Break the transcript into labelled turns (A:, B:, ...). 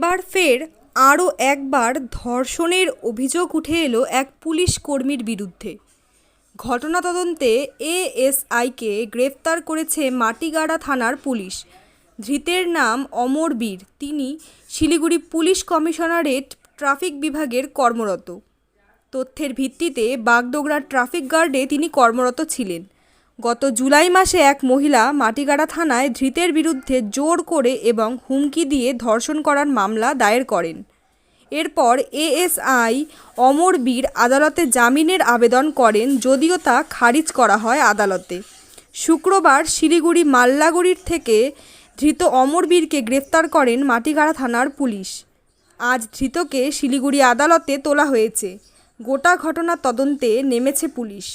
A: এবার ফের আরও একবার ধর্ষণের অভিযোগ উঠে এলো এক পুলিশ কর্মীর বিরুদ্ধে। ঘটনা তদন্তে এএসআইকে গ্রেফতার করেছে মাটিগাড়া থানার পুলিশ। ধৃতের নাম অমর বীর। তিনি শিলিগুড়ি পুলিশ কমিশনারেট ট্রাফিক বিভাগের কর্মরত। তথ্যের ভিত্তিতে বাগডোগরা ট্রাফিক গার্ডে তিনি কর্মরত ছিলেন। গত জুলাই মাসে এক মহিলা মাটিগাড়া থানায় ধৃতের বিরুদ্ধে জোর করে এবং হুমকি দিয়ে ধর্ষণ করার মামলা দায়ের করেন। এরপর এএসআই অমর বীর আদালতে জামিনের আবেদন করেন যদিও তা খারিজ করা হয় আদালতে। শুক্রবার শিলিগুড়ি মাল্লাগুড়ির থেকে ধৃত অমর বীরকে গ্রেফতার করেন মাটিগাড়া থানার পুলিশ। আজ ধৃতকে শিলিগুড়ি আদালতে তোলা হয়েছে। গোটা ঘটনা তদন্তে নেমেছে পুলিশ।